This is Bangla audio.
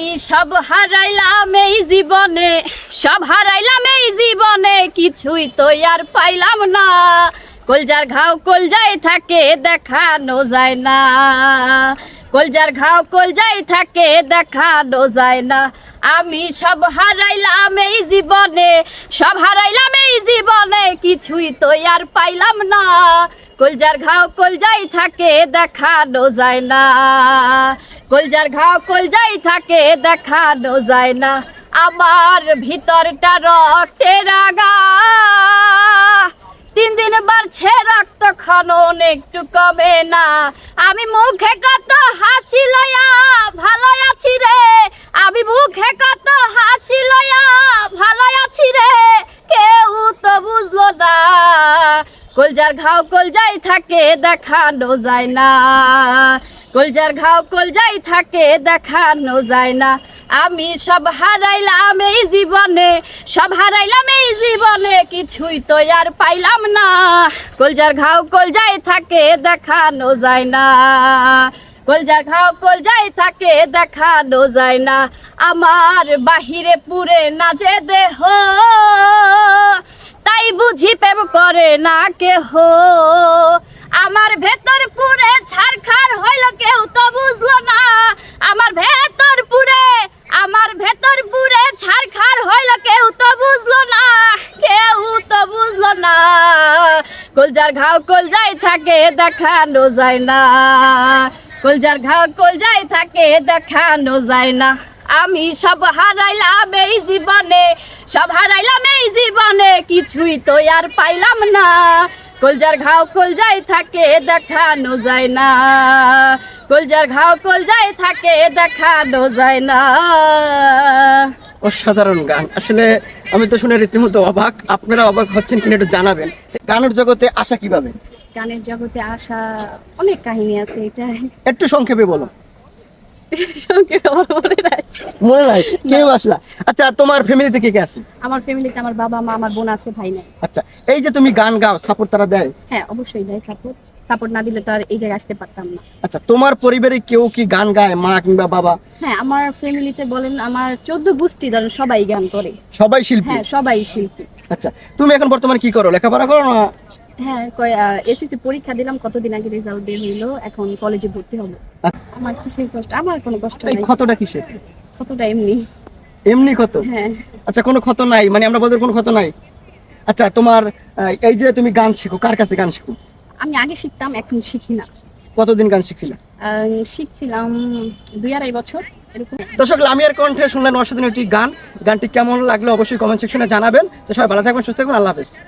আমি সব হারাইলাম এই জীবনে, সব হারাইলাম এই জীবনে, কিছুই তো আর পাইলাম না। কলজার ঘাও কলজাই থাকে, দেখানো যায় না। কলজার ঘাও কলজাই থাকে, দেখানো যায় না। আমি সব হারাইলাম এই জীবনে, সব হারাইলাম এই জীবনে, কিছুই তো আর পাইলাম না। কলজার ঘাও কলজাই থাকে, দেখানো যায় না। কলজার ঘাও কলজাই থাকে, দেখানো যায় না। আমার ভিতরটা রক্তে রাগা তিন দিন বাড়ছে রক্ত, খনন একটু কমে না। আমি মুখে কত হাসি লয়া ভালো আছি রে। আমি মুখে কত হাসি লয়া ভালো আছি রে। কেউ তো বুঝলো না। কলজার ঘাও কলজাই থাকে, দেখানো যায় না। কলজার ঘাও কলজাই থাকে, দেখানো যায় না। আমি সব হারাইলাম এই জীবনে, সব হারাইলাম এই জীবনে, কিছুই তো আর পাইলাম না। কলজার ঘাও কলজাই থাকে, দেখানো যায় না। কলজার ঘাও কলজাই থাকে, দেখানো যায় না। আমার বাহিরে পুরে না যে দেহ। তাই বুঝি প্রেম করে না কেহ। আমার ভেতর পুরে ছারখার হইল কেউ তো বুঝলো না। আমার ভেতর পুরে, আমার ভেতর পুরে ছারখার হইল কেউ তো বুঝলো না। কেউ তো বুঝলো না। কলজার ঘাও কলজাই থাকে, দেখানো যায় না। কলজার ঘাও কলজাই থাকে, দেখানো যায় না। আমি সব হারাইলাম এই জীবনে সব হারাইলাম এই জীবনে কিছুই তো আর পাইলাম না। কলজার ঘাও কলজাই থাকে দেখানো যায় না। কলজার ঘাও কলজাই থাকে দেখানো যায় না। অসাধারণ গান। আসলে আমি তো শুনে রীতিমতো অবাক। আপনারা অবাক হচ্ছেন কিনা একটু জানাবেন। গানের জগতে আসা কীভাবে? গানের জগতে আসা অনেক কাহিনী আছে এটা একটু সংক্ষেপে বলো মনে নাই। মনে নাই কেউ আসলা আচ্ছা তোমার ফ্যামিলিতে কে কে আছে? আমার ফ্যামিলিতে আমার বাবা মা আমার বোন আছে ভাই নাই। আচ্ছা এই যে তুমি গান গাও সাপোর্ট তারা দেয়? হ্যাঁ অবশ্যই দেয় সাপোর্ট সাপোর্ট না দিলে তো আর এই জায়গায় আসতে পারতাম না। আচ্ছা তোমার পরিবারে কেউ কি গান গায় মা কিংবা বাবা? হ্যাঁ আমার ফ্যামিলিতে বলেন আমার চোদ্দ গোষ্ঠী ধরেন সবাই গান করে। সবাই শিল্পী? হ্যাঁ সবাই শিল্পী। আচ্ছা তুমি এখন বর্তমানে কি করো লেখাপড়া করো না? হ্যাঁ এসএসসি পরীক্ষা দিলাম কতদিন আগে রেজাল্ট বের হইল এখন কলেজে ভর্তি হব। আমার কিসের কষ্ট? আমার কোনো কষ্ট এই নাই। ক্ষতটা কিসের? কতটা এমনি। এমনি ক্ষত? হ্যাঁ। আচ্ছা কোনো ক্ষত নাই? মানে আমরা বলতে কোনো ক্ষত নাই? আচ্ছা তোমার আহ, এই যে তুমি গান শিখো কার কাছে গান শিখো? আমি আগে শিখতাম এখন শিখি না। কতদিন গান শিখছিলে? আহ, শিখছিলাম দুই আড়াই বছর এরকম। দর্শক লামিয়ার কণ্ঠে শুনলেন অসাধারণ একটি গান। গানটি কেমন লাগল অবশ্যই কমেন্ট সেকশনে জানাবেন। তো সবাই ভালো থাকবেন সুস্থ থাকবেন আল্লাহ হাফেজ।